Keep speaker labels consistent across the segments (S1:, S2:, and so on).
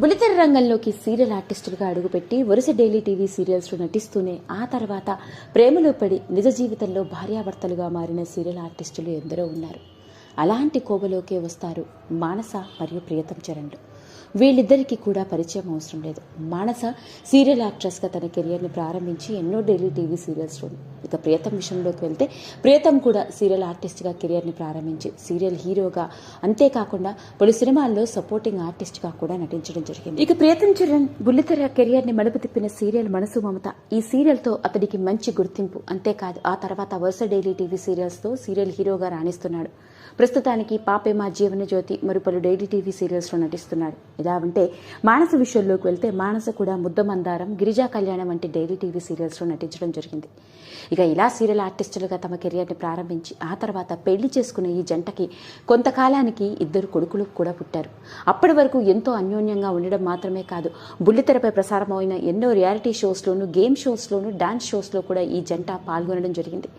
S1: బులితెర రంగంలోకి సీరియల్ ఆర్టిస్టులుగా అడుగుపెట్టి వరుస డైలీ టీవీ సీరియల్స్లో నటిస్తూనే ఆ తర్వాత ప్రేమలో పడి నిజ జీవితంలో భార్యాభర్తలుగా మారిన సీరియల్ ఆర్టిస్టులు ఎందరో ఉన్నారు. అలాంటి కోవలోకే వస్తారు మానస మరియు ప్రియతం చరణ్లు. వీళ్ళిద్దరికీ కూడా పరిచయం అవసరం లేదు. మానస సీరియల్ యాక్ట్రెస్గా తన కెరియర్ని ప్రారంభించి ఎన్నో డైలీ టీవీ సీరియల్స్లో ఇక ప్రియతం విషయంలోకి వెళ్తే ప్రియతం కూడా సీరియల్ ఆర్టిస్ట్గా కెరియర్ని ప్రారంభించి సీరియల్ హీరోగా అంతేకాకుండా పలు సినిమాల్లో సపోర్టింగ్ ఆర్టిస్ట్గా కూడా నటించడం జరిగింది. ఇక ప్రియతం చరణ్ బుల్లితెర కెరియర్ని మలుపు తిప్పిన సీరియల్ మనసు మమత ఈ సీరియల్తో అతడికి మంచి గుర్తింపు. అంతేకాదు ఆ తర్వాత వరుస డైలీ టీవీ సీరియల్స్తో సీరియల్ హీరోగా రాణిస్తున్నాడు. ప్రస్తుతానికి పాపే మా జీవన జ్యోతి మరి పలు డైలీ టీవీ సీరియల్స్లో నటిస్తున్నాడు. ఇలా ఉంటే మానస విషయంలోకి వెళ్తే మానస కూడా ముద్దమందారం గిరిజా కళ్యాణం వంటి డైలీ టీవీ సీరియల్స్లో నటించడం జరిగింది. ఇక ఇలా సీరియల్ ఆర్టిస్టులుగా తమ కెరియర్ని ప్రారంభించి ఆ తర్వాత పెళ్ళి చేసుకునే ఈ జంటకి కొంతకాలానికి ఇద్దరు కొడుకులు కూడా పుట్టారు. అప్పటి వరకు ఎంతో అన్యోన్యంగా ఉండడం మాత్రమే కాదు బుల్లితెరపై ప్రసారమైన ఎన్నో రియాలిటీ షోస్లోను గేమ్ షోస్లోను డాన్స్ షోస్లో కూడా ఈ జంట పాల్గొనడం జరిగింది.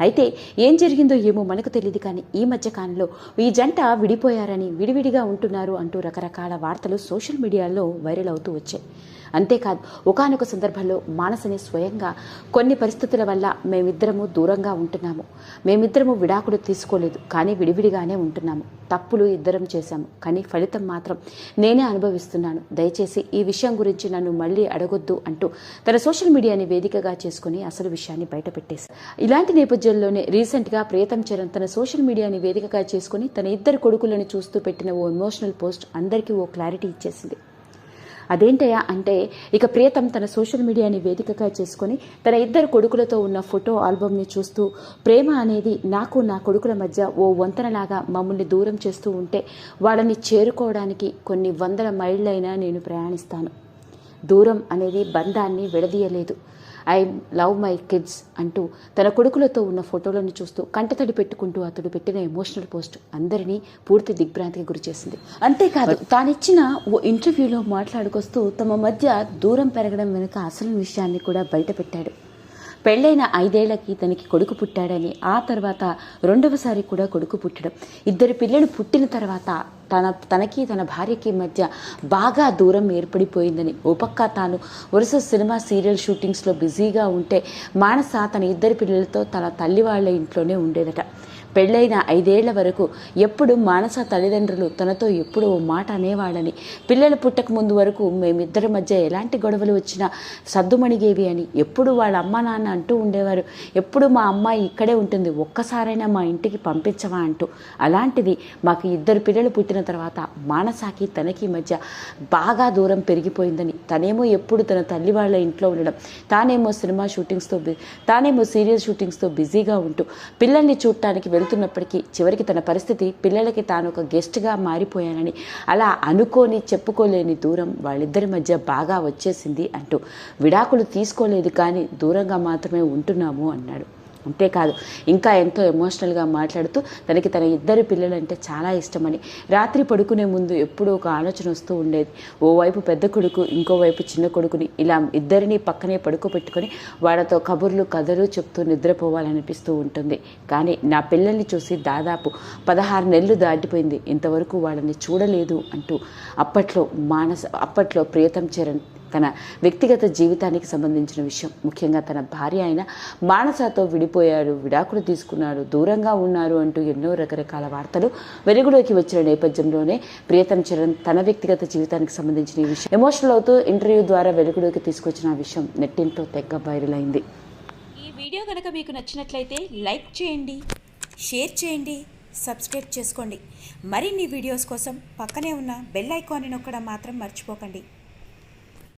S1: అయితే ఏం జరిగిందో ఏమో మనకు తెలియదు కానీ ఈ మధ్య కాలంలో ఈ జంట విడిపోయారని విడివిడిగా ఉంటున్నారు అంటూ రకరకాల వార్తలు సోషల్ మీడియాలో వైరల్ అవుతూ వచ్చాయి. అంతేకాదు ఒకానొక సందర్భంలో మానసని స్వయంగా కొన్ని పరిస్థితుల వల్ల మేమిద్దరము దూరంగా ఉంటున్నాము. మేమిద్దరము విడాకులు తీసుకోలేదు కానీ విడివిడిగానే ఉంటున్నాము. తప్పులు ఇద్దరం చేశాము కానీ ఫలితం మాత్రం నేనే అనుభవిస్తున్నాను. దయచేసి ఈ విషయం గురించి నన్ను మళ్ళీ అడగొద్దు అంటూ తన సోషల్ మీడియాని వేదికగా చేసుకుని అసలు విషయాన్ని బయటపెట్టేసి ఇలాంటి నేపథ్యంలోనే రీసెంట్గా ప్రియతం చరణ్ తన సోషల్ మీడియాని వేదికగా చేసుకుని తన ఇద్దరు కొడుకులను చూస్తూ పెట్టిన ఓ ఎమోషనల్ పోస్ట్ అందరికీ ఓ క్లారిటీ ఇచ్చేసింది. అదేంటయ్యా అంటే ఇక ప్రియతం తన సోషల్ మీడియాని వేదికగా చేసుకొని తన ఇద్దరు కొడుకులతో ఉన్న ఫోటో ఆల్బమ్ని చూస్తూ ప్రేమ అనేది నాకు నా కొడుకుల మధ్య ఓ వంతెనలాగా మమ్మల్ని దూరం చేస్తూ ఉంటే వాళ్ళని చేరుకోవడానికి కొన్ని వందల మైళ్ళైనా నేను ప్రయాణిస్తాను. దూరం అనేది బంధాన్ని విడదీయలేదు. ఐ లవ్ మై కిడ్స్ అంటూ తన కొడుకులతో ఉన్న ఫోటోలను చూస్తూ కంటతడి పెట్టుకుంటూ అతడు పెట్టిన ఎమోషనల్ పోస్ట్ అందరినీ పూర్తి దిగ్భ్రాంతికి గురిచేసింది అంతేకాదు తానిచ్చిన ఓ ఇంటర్వ్యూలో మాట్లాడుకొస్తూ తమ మధ్య దూరం పెరగడం వెనుక అసలు విషయాన్ని కూడా బయటపెట్టాడు. పెళ్ళైన ఐదేళ్ళకి తనకి కొడుకు పుట్టాడని ఆ తర్వాత రెండవసారి కూడా కొడుకు పుట్టడం. ఇద్దరు పిల్లలు పుట్టిన తర్వాత తన తనకి తన భార్యకి మధ్య బాగా దూరం ఏర్పడిపోయిందని ఓ పక్క తాను వరుస సినిమా సీరియల్ షూటింగ్స్లో బిజీగా ఉంటే మానస తన ఇద్దరు పిల్లలతో తన తల్లి వాళ్ళ ఇంట్లోనే ఉండేదట. పెళ్ళైన ఐదేళ్ళ వరకు ఎప్పుడు మానస తల్లిదండ్రులు తనతో ఎప్పుడు ఓ మాట అనేవాళ్ళని. పిల్లలు పుట్టక ముందు వరకు మేమిద్దరి మధ్య ఎలాంటి గొడవలు వచ్చినా సద్దుమణిగేవి అని ఎప్పుడు వాళ్ళ అమ్మ నాన్న అంటూ ఉండేవారు. ఎప్పుడు మా అమ్మాయి ఇక్కడే ఉంటుంది ఒక్కసారైనా మా ఇంటికి పంపించవా అంటూ. అలాంటిది మాకు ఇద్దరు పిల్లలు పుట్టిన తర్వాత మానసాకి తనకి మధ్య బాగా దూరం పెరిగిపోయిందని. తనేమో ఎప్పుడు తన తల్లి వాళ్ళ ఇంట్లో ఉండడం తానేమో సినిమా షూటింగ్స్తో తానేమో సీరియల్ షూటింగ్స్తో బిజీగా ఉంటూ పిల్లల్ని చూడటానికి చెబుతున్నప్పటికీ చివరికి తన పరిస్థితి పిల్లలకి తాను ఒక గెస్ట్గా మారిపోయానని అలా అనుకోని చెప్పుకోలేని దూరం వాళ్ళిద్దరి మధ్య బాగా వచ్చేసింది అంటూ విడాకులు తీసుకోలేదు కానీ దూరంగా మాత్రమే ఉంటున్నాము అన్నాడు. అంతేకాదు ఇంకా ఎంతో ఎమోషనల్గా మాట్లాడుతూ తనకి తన ఇద్దరు పిల్లలంటే చాలా ఇష్టమని. రాత్రి పడుకునే ముందు ఎప్పుడూ ఒక ఆలోచన వస్తూ ఉండేది. ఓవైపు పెద్ద కొడుకు ఇంకోవైపు చిన్న కొడుకుని ఇలా ఇద్దరిని పక్కనే పడుకోబెట్టుకొని వాళ్ళతో కబుర్లు కథలు చెప్తూ నిద్రపోవాలనిపిస్తూ ఉంటుంది. కానీ నా పిల్లల్ని చూసి దాదాపు పదహారు నెలలు దాటిపోయింది. ఇంతవరకు వాళ్ళని చూడలేదు అంటూ అప్పట్లో మానస అప్పట్లో ప్రియతం చరణ్ తన వ్యక్తిగత జీవితానికి సంబంధించిన విషయం. ముఖ్యంగా తన భార్య అయిన మానసతో విడిపోయాడు విడాకులు తీసుకున్నాడు దూరంగా ఉన్నారు అంటూ ఎన్నో రకరకాల వార్తలు వెలుగులోకి వచ్చిన నేపథ్యంలోనే ప్రియతం చరణ్ తన వ్యక్తిగత జీవితానికి సంబంధించిన విషయం. ఎమోషనల్ అవుతూ ఇంటర్వ్యూ ద్వారా వెలుగులోకి తీసుకొచ్చిన విషయం నెట్టింట్లో తెగ్గ వైరల్ అయింది.
S2: ఈ వీడియో కనుక మీకు నచ్చినట్లయితే లైక్ చేయండి షేర్ చేయండి సబ్స్క్రైబ్ చేసుకోండి. మరిన్ని వీడియోస్ కోసం పక్కనే ఉన్న బెల్ ఐకాన్ని నొక్కడం మాత్రం మర్చిపోకండి.